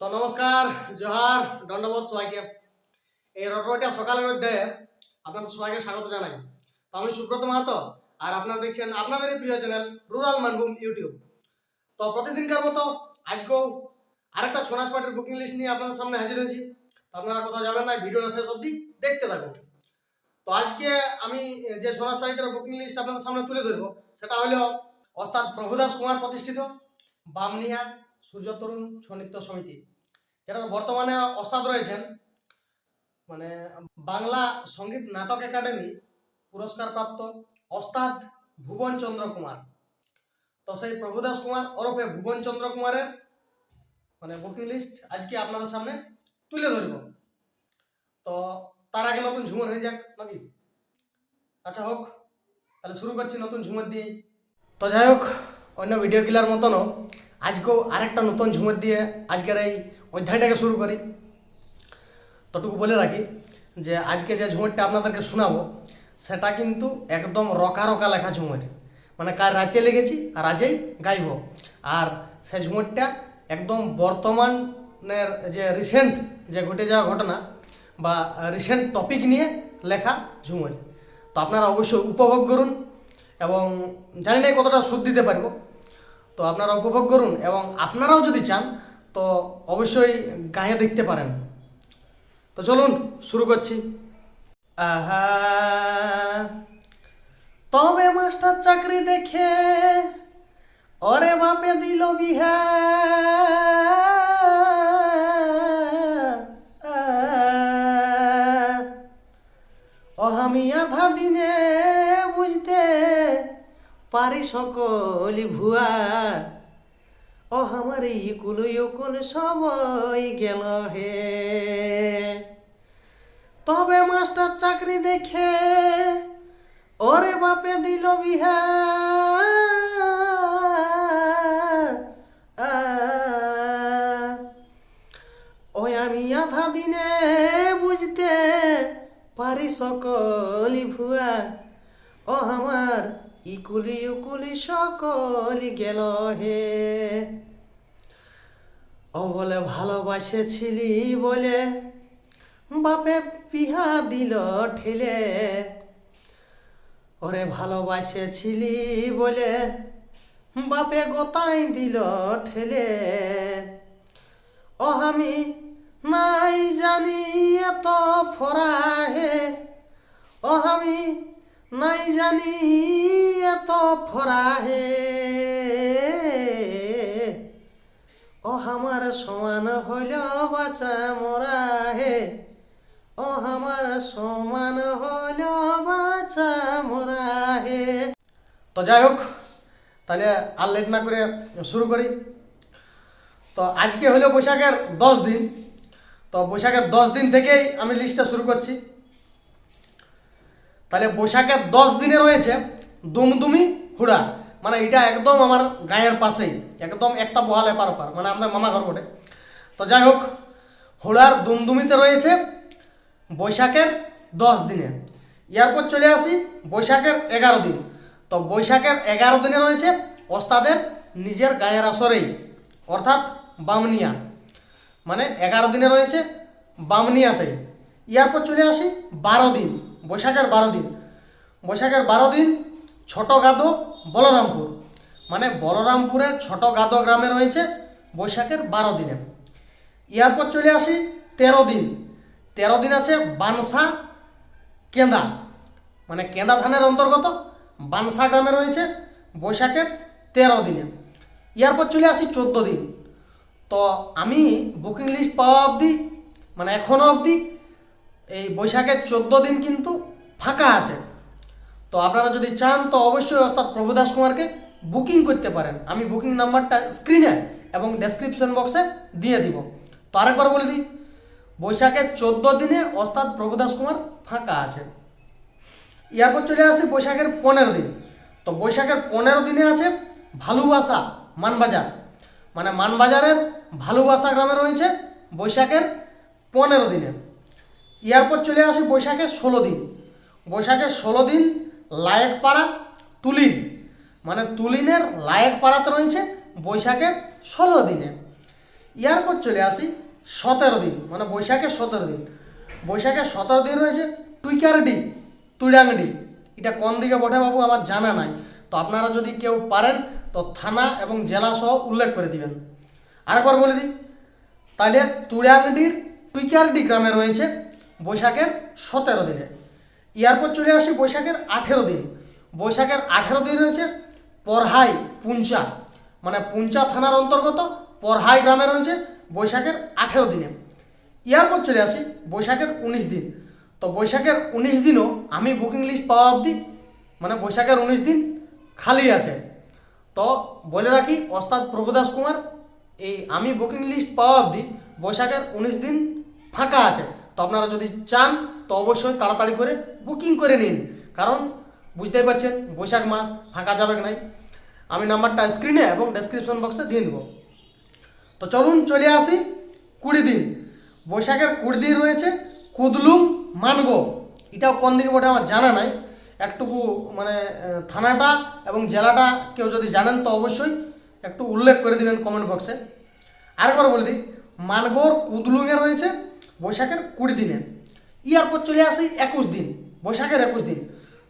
তো নমস্কার, জোহার, দণ্ডবোধ সবাইকে। এই রটরটিয়া সকালের মধ্যে আপনাদের সবাইকে স্বাগত জানাই। তো আমি সুব্রত মাহাতো, আর আপনারা দেখছেন আপনাদের এই প্রিয় চ্যানেল রুরাল মানভূম ইউটিউব। তো প্রতিদিনকার মতো আজকেও আরেকটা ছনাস পার্টির বুকিং লিস্ট নিয়ে আপনাদের সামনে হাজির হয়েছি। তো আপনারা কোথাও যাবেন না ভিডিওটা শেষ অবধি দেখতে থাকুন। তো আজকে আমি যে ছনাস পার্টিটার বুকিং লিস্ট আপনাদের সামনে তুলে ধরবো, সেটা হলো অস্তাদ প্রভুদাস কুমার প্রতিষ্ঠিত, বামনিয়া সূর্য তরুণ ছনিত্য সমিতি, যারা বর্তমানে অস্তাদ রয়েছেন। মানে বাংলা সংগীত নাটক একাডেমি পুরস্কার প্রাপ্ত ওস্তাদ ভুবন চন্দ্র কুমার। তো সেই প্রভুদাস কুমার ওরফে ভুবন চন্দ্র কুমারের মানে বুকিং লিস্ট আজকে আপনাদের সামনে তুলে ধরব। তো তার আগে নতুন ঝুমর হয়ে যাক নাকি? আচ্ছা হোক, তাহলে শুরু করছি নতুন ঝুমর দিয়ে। তো যাই হোক, অন্য ভিডিও কিলার মতনও আজকেও আরেকটা নতুন ঝুমর দিয়ে আজকের এই অধ্যায়টাকে শুরু করি। তটুকু বলে রাখি যে আজকে যে ঝুমরটা আপনাদেরকে শোনাবো, সেটা কিন্তু একদম রকা রকা লেখা ঝুমর। মানে কার রাতে লেগেছি আর আজই গাইব। আর সেই ঝুমরটা একদম বর্তমানের যে রিসেন্ট যে ঘটে যাওয়া ঘটনা বা রিসেন্ট টপিক নিয়ে লেখা ঝুমর। তো আপনারা অবশ্যই উপভোগ করুন এবং জানি না কতটা সুদ দিতে পারব তো আপনারা উপভোগ করুন এবং আপনারাও যদি চান, তো অবশ্যই গায়ে দেখতে পারেন। তো চলুন, শুরু করছি। আহা, তবে মাস্টার চাকরি দেখে ওরে বাপে দিল বিহা। ও আমি আধা দিনে পারি সকলি ভুয়া। ও আমার ইকুল ইকুল সবই গেল হে। তবে মাস্টার চাকরি দেখে ওরে বাপে দিল বিহা। ওই আমি আধা দিনে বুঝতে পারি সকলি ভুয়া। ও আমার ইকুলি উকুলি সকলি গেল হে। ও বলে, ভালোবাসেছিলি বলে, বাপে পিহা দিল ঠেলে। ওরে, ভালোবাসেছিলি বলে, বাপে গোতাই দিল ঠেলে। ও, আমি নাই জানি এত ফরা হে ও, আমি নাই জানি এত ফরা হে ও আমার সমান হইল বাঁচা মরা হে ও আমার সমান হইল বাঁচা মরা হে তো যাই হোক, তাহলে আর লেট না করে শুরু করি। তো আজকে হলো বৈশাখের দশ দিন। তো বৈশাখের দশ দিন থেকেই আমি লিস্টটা শুরু করছি। তাহলে বৈশাখের দশ দিনে রয়েছে দুমদুমি হুড়া। মানে এটা একদম আমার গায়ের পাশেই, একদম একটা বহাল এপার ওপার মানে আপনার মামা ঘর বটে। তো যাই হোক, হুড়ার দুমদুমিতে রয়েছে বৈশাখের দশ দিনে। এরপর চলে আসি বৈশাখের এগারো দিন। তো বৈশাখের এগারো দিনে রয়েছে ওস্তাদের নিজের গায়ের আসরেই, অর্থাৎ বামনিয়া। মানে এগারো দিনে রয়েছে বামনিয়াতেই। এরপর চলে আসি বারো দিন। বৈশাখের বারো দিন। বৈশাখের বারো দিন ছোট গাদো বলরামপুর। মানে বলরামপুরের ছোট গাদো গ্রামে রয়েছে বৈশাখের বারো দিনে। এরপর চলে আসি তেরো দিন। তেরো দিন আছে বানসা কেন্দা। মানে কেন্দা থানের অন্তর্গত বানসা গ্রামে রয়েছে বৈশাখের তেরো দিনে। এরপর চলে আসি চোদ্দ দিন। তো আমি বুকিং লিস্ট পাওয়া অবধি মানে এখনও অবধি এই বৈশাখের চোদ্দ দিন কিন্তু ফাঁকা আছে। তো আপনারা যদি চান, তো অবশ্যই অর্থাৎ প্রভুদাস কুমারকে বুকিং করতে পারেন। আমি বুকিং নাম্বারটা স্ক্রিনে এবং ডেসক্রিপশন বক্সে দিয়ে দিব। তো আরেকবার বলে দিই, বৈশাখের চোদ্দ দিনে ওস্তাদ প্রভুদাস কুমার ফাঁকা আছে। এরপর চলে আসি বৈশাখের পনেরো দিন। তো বৈশাখের পনেরো দিনে আছে ভালুবাসা মানবাজার। মানে মানবাজারের ভালুবাসা গ্রামে রয়েছে বৈশাখের পনেরো দিনে। এরপর চলে আসি বৈশাখের ষোলো দিন। বৈশাখের ষোলো দিন লায়েকপাড়া তুলিন। মানে তুলিনের লায়েকপাড়াতে রয়েছে বৈশাখের ষোলো দিনে। ইয়ার পর চলে আসি সতেরো দিন মানে বৈশাখের সতেরো দিন। বৈশাখের সতেরো দিন রয়েছে টুইকারডি তুড়াংডি এটা কোন দিকে বটে বাবু আমার জানা নাই। তো আপনারা যদি কেউ পারেন, তো থানা এবং জেলা সহ উল্লেখ করে দিবেন। আরেকবার বলে দিই, তাহলে তুড়াংডির টুইকারডি গ্রামে রয়েছে বৈশাখের সতেরো দিনে। এরপর চলে আসি বৈশাখের আঠেরো দিন। বৈশাখের আঠেরো দিন রয়েছে পরহাই পুঞ্চা। মানে পুঞ্চা থানার অন্তর্গত পরহাই গ্রামে রয়েছে বৈশাখের আঠেরো দিনে। এরপর চলে আসি বৈশাখের উনিশ দিন। তো বৈশাখের উনিশ দিনও আমি বুকিং লিস্ট পাওয়া অবধি মানে বৈশাখের উনিশ দিন খালি আছে। তো বলে রাখি, ওস্তাদ প্রভুদাস কুমার, এই আমি বুকিং লিস্ট পাওয়া অবধি বৈশাখের উনিশ দিন ফাঁকা আছে। তো আপনারা যদি চান, তো অবশ্যই তাড়াতাড়ি করে বুকিং করে নিন। কারণ বুঝতেই পারছেন, বৈশাখ মাস ফাঁকা যাবে নাই। আমি নাম্বারটা স্ক্রিনে এবং ডেসক্রিপশন বক্সে দিয়ে দেবো। তো চলুন চলে আসি কুড়ি দিন। বৈশাখের কুড়ি দিন রয়েছে কুদলুম মানগো। এটাও কোন দিকে বটে আমার জানা নাই। একটুকু মানে থানাটা এবং জেলাটা কেউ যদি জানেন, তো অবশ্যই একটু উল্লেখ করে দিবেন কমেন্ট বক্সে আরেকবার বলে দিই, মানগোর কুদলুঙে রয়েছে বৈশাখের কুড়ি দিনে। ইয়ার পর চলে আসি একুশ দিন, বৈশাখের একুশ দিন।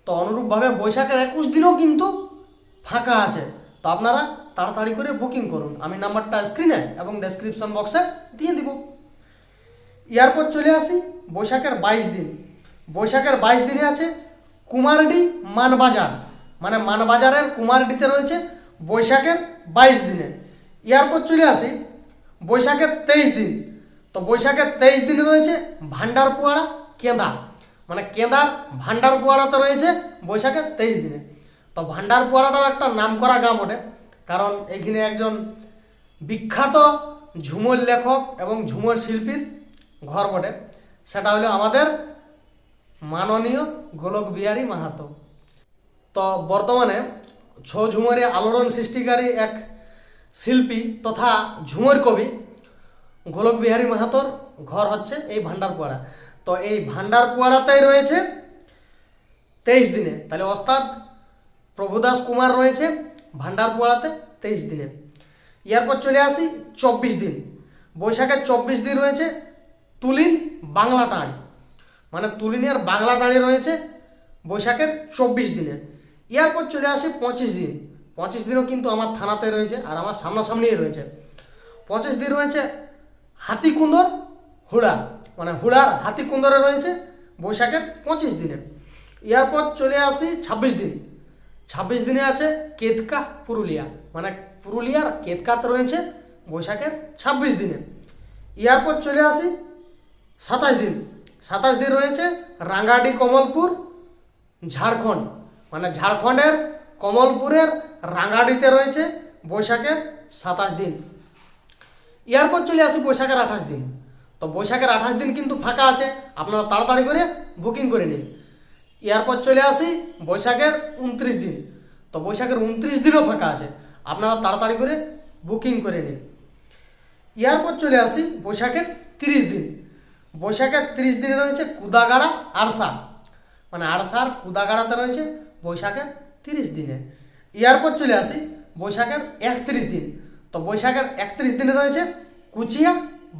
তো অনুরূপভাবে বৈশাখের একুশ দিনও কিন্তু ফাঁকা আছে। তো আপনারা তাড়াতাড়ি করে বুকিং করুন। আমি নাম্বারটা স্ক্রিনে এবং ডেসক্রিপশন বক্সে দিয়ে দিব। এরপর চলে আসি বৈশাখের বাইশ দিন। বৈশাখের বাইশ দিনে আছে কুমারডি মানবাজার। মানে মানবাজারের কুমারডিতে রয়েছে বৈশাখের বাইশ দিনে। এরপর চলে আসি বৈশাখের তেইশ দিন। তো বৈশাখের তেইশ দিনে রয়েছে ভান্ডারপুয়াড়া কেঁদা মানে কেঁদার ভান্ডার ভান্ডারপুয়াড়াতে রয়েছে বৈশাখের তেইশ দিনে। তো ভান্ডার ভান্ডারপুয়াড়াটাও একটা নামকরা গা বটে, কারণ এখানে একজন বিখ্যাত ঝুমুর লেখক এবং ঝুমুর শিল্পীর ঘর বটে। সেটা হলো আমাদের মাননীয় গোলক বিহারী মাহাতো। তো বর্তমানে ছৌ ঝুমরে আলোড়ন সৃষ্টিকারী এক শিল্পী তথা ঝুমর কবি গোলক বিহারী মাহাতোর ঘর হচ্ছে এই ভান্ডারপুয়াড়া। তো এই ভান্ডারপুয়াড়াতেই রয়েছে তেইশ দিনে। তাহলে ওস্তাদ প্রভুদাস কুমার রয়েছে ভান্ডারপুয়াড়াতে তেইশ দিনে। এরপর চলে আসি চব্বিশ দিন। বৈশাখের চব্বিশ দিন রয়েছে তুলিন বাংলা টাঁড়ি। মানে তুলিনের বাংলা টাঁড়ি রয়েছে বৈশাখের চব্বিশ দিনে। এরপর চলে আসি পঁচিশ দিন। পঁচিশ দিনও কিন্তু আমার থানাতে রয়েছে আর আমার সামনাসামনিই রয়েছে। পঁচিশ দিন রয়েছে হাতিকুন্দর হুড়া। মানে হুড়ার হাতিকুন্দরে রয়েছে বৈশাখের পঁচিশ দিনে। এরপর চলে আসি ছাব্বিশ দিন। ছাব্বিশ দিনে আছে কেতকা পুরুলিয়া। মানে পুরুলিয়ার কেতকাতে রয়েছে বৈশাখের ছাব্বিশ দিনে। এরপর চলে আসি সাতাশ দিন। সাতাশ দিন রয়েছে রাঙ্গাডি কমলপুর, ঝাড়খণ্ড। মানে ঝাড়খণ্ডের কমলপুরের রাঙ্গাডিতে রয়েছে বৈশাখের সাতাশ দিন। এরপর চলে আসি বৈশাখের আঠাশ দিন। তো বৈশাখের আঠাশ দিন কিন্তু ফাঁকা আছে, আপনারা তাড়াতাড়ি করে বুকিং করে নিন। এরপর চলে আসি বৈশাখের উনত্রিশ দিন। তো বৈশাখের উনত্রিশ দিনও ফাঁকা আছে, আপনারা তাড়াতাড়ি করে বুকিং করে নিন। এরপর চলে আসি বৈশাখের তিরিশ দিন। বৈশাখের তিরিশ দিনে রয়েছে কুদাগাড়া আরসা মানে আরসার কুদাগাড়াতে রয়েছে বৈশাখের তিরিশ দিনে। এরপর চলে আসি বৈশাখের একত্রিশ দিন। তো বৈশাখের একত্রিশ দিনে রয়েছে কুচিয়া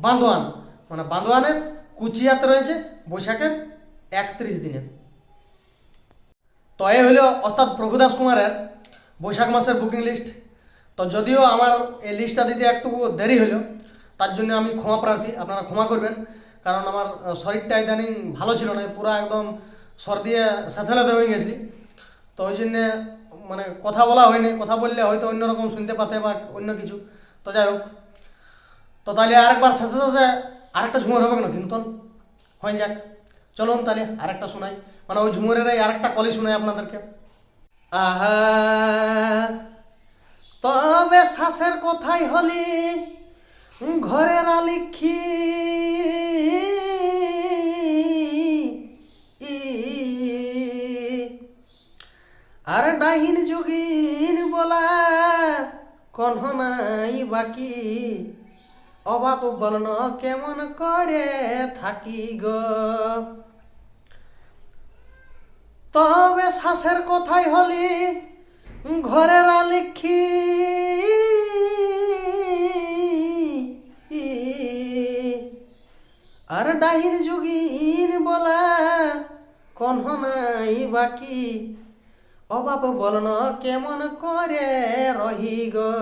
বান্দোয়ান। মানে বান্দোয়ানের কুচিয়াতে রয়েছে বৈশাখের একত্রিশ দিনে। তো এই হলো ওস্তাদ প্রভুদাস কুমারের বৈশাখ মাসের বুকিং লিস্ট তো যদিও আমার এই লিস্টটা দিতে একটু দেরি হলো, তার জন্য আমি ক্ষমা প্রার্থী, আপনারা ক্ষমা করবেন। কারণ আমার শরীরটা ইদানিং ভালো ছিল না পুরো একদম সর্দিয়ে সাথেলাতে হয়ে গেছি। তো ওই জন্যে মানে কথা বলা হয়নি, কথা বললে হয়তো অন্যরকম শুনতে পাতে বা অন্য কিছু। তো যাই হোক। তো তাহলে আরেকবার শেষে শেষে আরেকটা ঝুমুর হবে না কিন্তু হয়ে যাক। চলুন তাহলে আরেকটা শোনাই। মানে ওই ঝুমরের এই আরেকটা কলি শোনাই আপনাদেরকে। আহা, তবে শ্বাসের কথাই হলি, ঘরের আলিখি আর ডাহিন যুগিন বলা কন্হ নাই বাকি। অভাব বর্ণ কেমন করে থাকি গো? তবে শ্বাসের কথাই হলি ঘরের আলিখি। আর ডাহির যুগিন বলা কোন নাই বাকি। অবাব বলন কেমন করে রহি গো?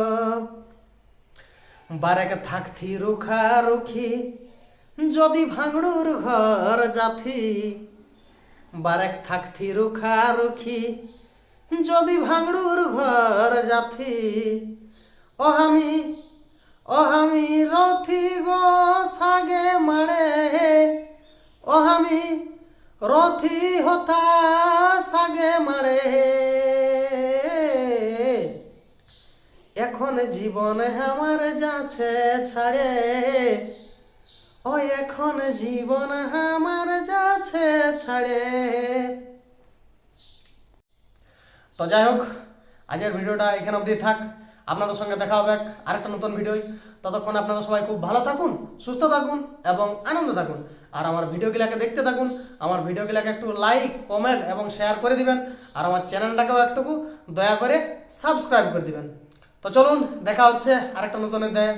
বারেক থাকথি রুখা রুখি যদি ভাঙড়ুর ঘর জাথি বারেক থাকথি রুখা রুখি যদি ভাঙড়ুর ঘর জাথি অহামি অহামি রথি গো সাগে মারে অহামি রথি হতা সাগে মারে এখন জীবন আমার যাচ্ছে ছাড়ে ও, এখন জীবন আমার যাচ্ছে ছাড়ে তো যাই হোক, আজকের ভিডিওটা এখানে অবধি থাক। আপনাদের সঙ্গে দেখা হবে আরেকটা নতুন ভিডিও ততক্ষণ আপনারা সবাই খুব ভালো থাকুন, সুস্থ থাকুন এবং আনন্দ থাকুন। আর আমার ভিডিওগুলোকে দেখতে থাকুন। আমার ভিডিওগুলোকে একটু লাইক কমেন্ট এবং শেয়ার করে দিবেন। আর আমার চ্যানেলটাকেও একটুকু দয়া করে সাবস্ক্রাইব করে দিবেন। তো চলুন, দেখা হচ্ছে আরেকটা নতুন দেয়